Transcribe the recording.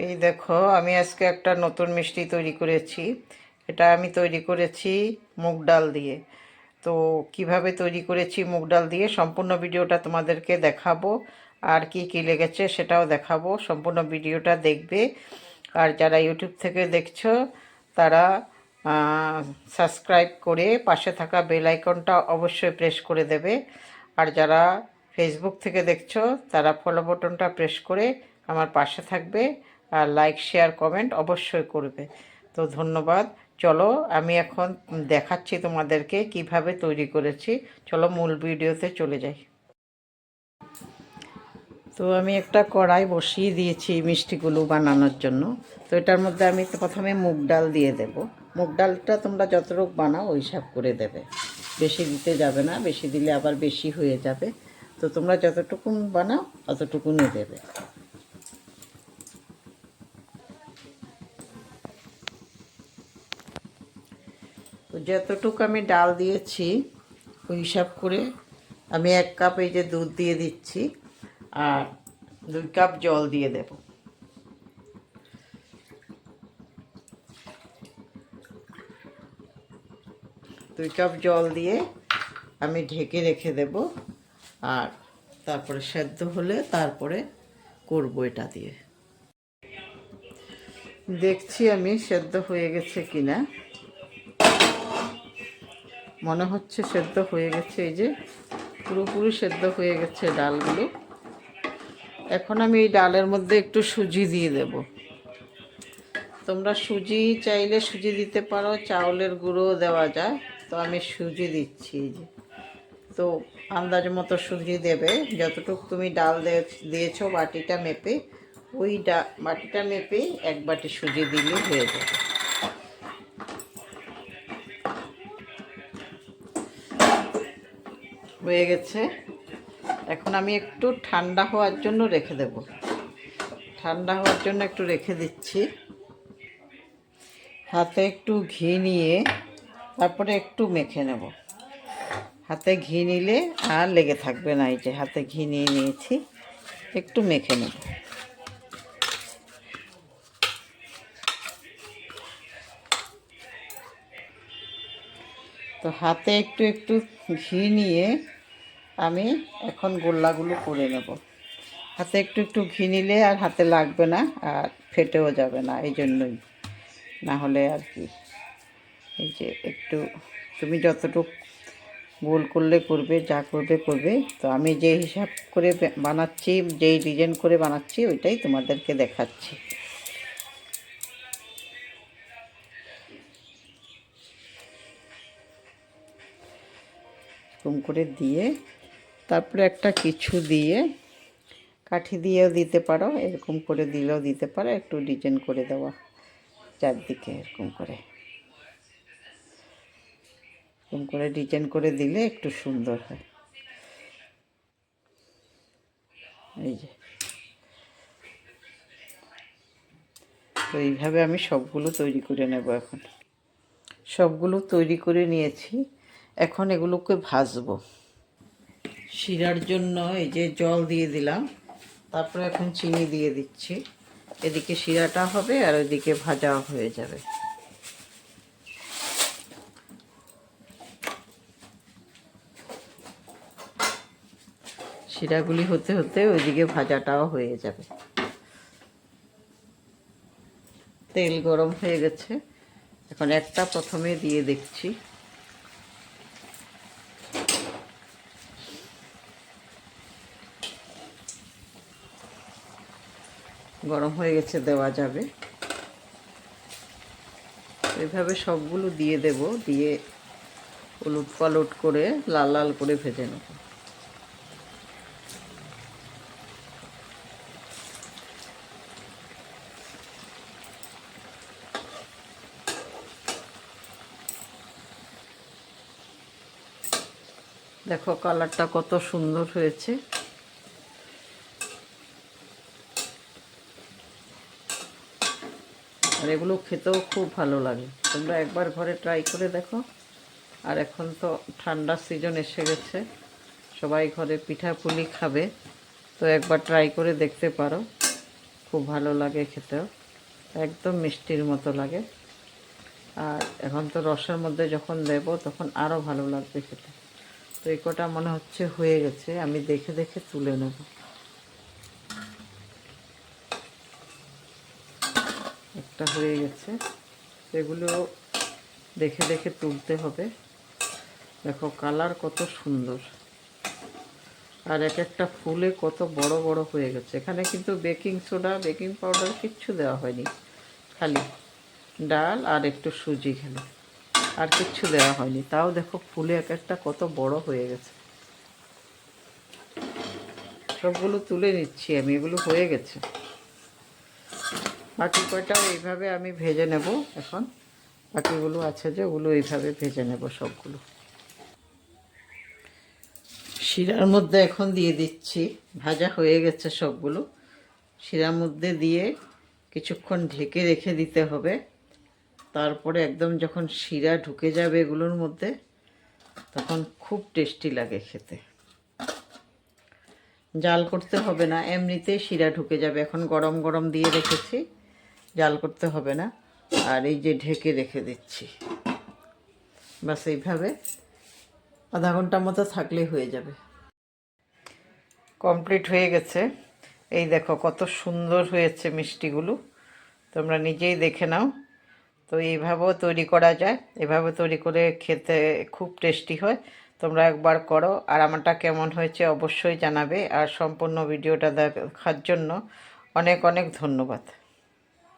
এই দেখো, আমি আজকে একটা নতুন মিষ্টি তৈরি করেছি। এটা আমি তৈরি করেছি মুগ ডাল দিয়ে। তো কীভাবে তৈরি করেছি মুগ ডাল দিয়ে সম্পূর্ণ ভিডিওটা তোমাদেরকে দেখাবো। আর কি কি লেগেছে সেটাও দেখাবো। সম্পূর্ণ ভিডিওটা দেখবে। আর যারা ইউটিউব থেকে দেখছ, তারা সাবস্ক্রাইব করে পাশে থাকা বেল আইকনটা অবশ্যই প্রেস করে দেবে। আর যারা ফেসবুক থেকে দেখছ, তারা ফলো বাটনটা প্রেস করে আমার পাশে থাকবে। আর লাইক শেয়ার কমেন্ট অবশ্যই করবে। তো ধন্যবাদ। চলো, আমি এখন দেখাচ্ছি তোমাদেরকে কীভাবে তৈরি করেছি। চলো, মূল ভিডিওতে চলে যাই। তো আমি একটা কড়াই বসিয়ে দিয়েছি মিষ্টিগুলো বানানোর জন্য। তো এটার মধ্যে আমি প্রথমে মুগ ডাল দিয়ে দেব। মুগ ডালটা তোমরা যতটুক বানাও, ওই হিসাব করে দেবে। বেশি দিতে যাবে না, বেশি দিলে আবার বেশি হয়ে যাবে। তো তোমরা যতটুকু বানাও, অতটুকুনই দেবে। তো যতটুকু আমি ডাল দিয়েছি, ওই হিসাব করে আমি এক কাপ এই যে দুধ দিয়ে দিচ্ছি আর দুই কাপ জল দিয়ে দেব। দুই কাপ জল দিয়ে আমি ঢেকে রেখে দেব আর তারপরে সেদ্ধ হলে তারপরে করব এটা দিয়ে। দেখছি আমি সেদ্ধ হয়ে গেছে কিনা। মনে হচ্ছে সেদ্ধ হয়ে গেছে, এই যে পুরোপুরি সেদ্ধ হয়ে গেছে ডালগুলো। এখন আমি এই ডালের মধ্যে একটু সুজি দিয়ে দেব। তোমরা সুজি চাইলে সুজি দিতে পারো, চাউলের গুঁড়ো দেওয়া যায়, তো আমি সুজি দিচ্ছি যে। তো আন্দাজ মতো সুজি দেবে, যতটুকু তুমি ডাল দিয়েছ বাটিটা মেপে, ওই ডা, বাটিটা মেপে এক বাটি সুজি দিলে হয়ে যাবে। হয়ে গেছে। এখন আমি একটু ঠান্ডা হওয়ার জন্য রেখে দেব। ঠান্ডা হওয়ার জন্য একটু রেখে দিচ্ছি। হাতে একটু ঘি নিয়ে তারপরে একটু মেখে নেব। হাতে ঘি নিলে আর লেগে থাকবে না এই যে, হাতে ঘি নিয়ে নিয়েছি, একটু মেখে নেব। তো হাতে একটু একটু ঘি নিয়ে আমি এখন গোল্লাগুলো করে নেব। হাতে একটু একটু ঘি নিলে আর হাতে লাগবে না আর ফেটেও যাবে না, এই জন্যই। না হলে আর কি। এই যে একটু, তুমি যতটুকু গোল করলে করবে, যা করবে করবে। তো আমি যে হিসাব করে বানাচ্ছি, যেই ডিজাইন করে বানাচ্ছি, ওইটাই তোমাদেরকে দেখাচ্ছি। এরকম করে দিয়ে তারপরে একটা কিছু দিয়ে কাঠি দিয়েও দিতে পারো, এরকম করে দিলেও দিতে পারো, একটু ডিজাইন করে দেওয়া, চারদিকে এরকম করে। এরকম করে ডিজাইন করে দিলে একটু সুন্দর হয়। এই যে। তো এইভাবে আমি সবগুলো তৈরি করে নেব এখন। সবগুলো তৈরি করে নিয়েছি। এখন এগুলোকে ভাজবো। শিরার জন্য এই যে জল দিয়ে দিলাম। তারপরে এখন চিনি দিয়ে দিচ্ছি। এদিকে শিরাটা হবে আর ওইদিকে ভাজা হয়ে যাবে। শিরাগুলি হতে হতে ওইদিকে ভাজাটাও হয়ে যাবে। তেল গরম হয়ে গেছে। এখন একটা প্রথমে দিয়ে দেখছি। গরম হয়ে গেছে, দেওয়া যাবে। এভাবে সবগুলো দিয়ে দেব, দিয়ে উলুট পালুট করে লাল লাল করে ভেজে নেব। দেখো, কালারটা কত সুন্দর হয়েছে। আর এগুলো খেতেও খুব ভালো লাগে। তোমরা একবার ঘরে ট্রাই করে দেখো। আর এখন তো ঠান্ডার সিজন এসে গেছে। সবাই ঘরে পিঠা পুলি খাবে। তো একবার ট্রাই করে দেখতে পারো। খুব ভালো লাগে খেতেও। একদম মিষ্টির মতো লাগে। আর এখন তো রসের মধ্যে যখন দেব, তখন আরও ভালো লাগবে খেতে। তো এই কটা মনে হচ্ছে হয়ে গেছে। আমি দেখে দেখে তুলে নেব। একটা হয়ে গেছে। এগুলো দেখে দেখে তুলতে হবে। দেখো কালার কত সুন্দর। আর এক একটা ফুলে কত বড় বড় হয়ে গেছে। এখানে কিন্তু বেকিং সোডা, বেকিং পাউডার কিচ্ছু দেওয়া হয়নি। খালি ডাল আর একটু সুজি খেলে আর কিচ্ছু দেওয়া হয়নি। তাও দেখো ফুলে এক একটা কত বড় হয়ে গেছে। সবগুলো তুলে নিচ্ছি আমি। এগুলো হয়ে গেছে। বাকি কয়টাও এইভাবে আমি ভেজে নেব এখন। বাকিগুলো আছে যে, ওগুলো এইভাবে ভেজে নেব সবগুলো। শিরার মধ্যে এখন দিয়ে দিচ্ছি, ভাজা হয়ে গেছে সবগুলো। শিরার মধ্যে দিয়ে কিছুক্ষণ ঢেকে রেখে দিতে হবে। তারপরে একদম যখন শিরা ঢুকে যাবে এগুলোর মধ্যে, তখন খুব টেস্টি লাগে খেতে। জাল করতে হবে না, এমনিতেই শিরা ঢুকে যাবে। এখন গরম গরম দিয়ে রেখেছি। জাল করতে হবে না। আর এই যে ঢেকে রেখে দিচ্ছি। বাস এইভাবে আধা ঘণ্টার মতো থাকলেই হয়ে যাবে। কমপ্লিট হয়ে গেছে। এই দেখো কত সুন্দর হয়েছে মিষ্টিগুলো। তোমরা নিজেই দেখে নাও। তো এইভাবেও তৈরি করা যায়। এভাবে তৈরি করে খেতে খুব টেস্টি হয়। তোমরা একবার করো। আর আমারটা কেমন হয়েছে অবশ্যই জানাবে। আর সম্পূর্ণ ভিডিওটা দেখার জন্য অনেক অনেক ধন্যবাদ।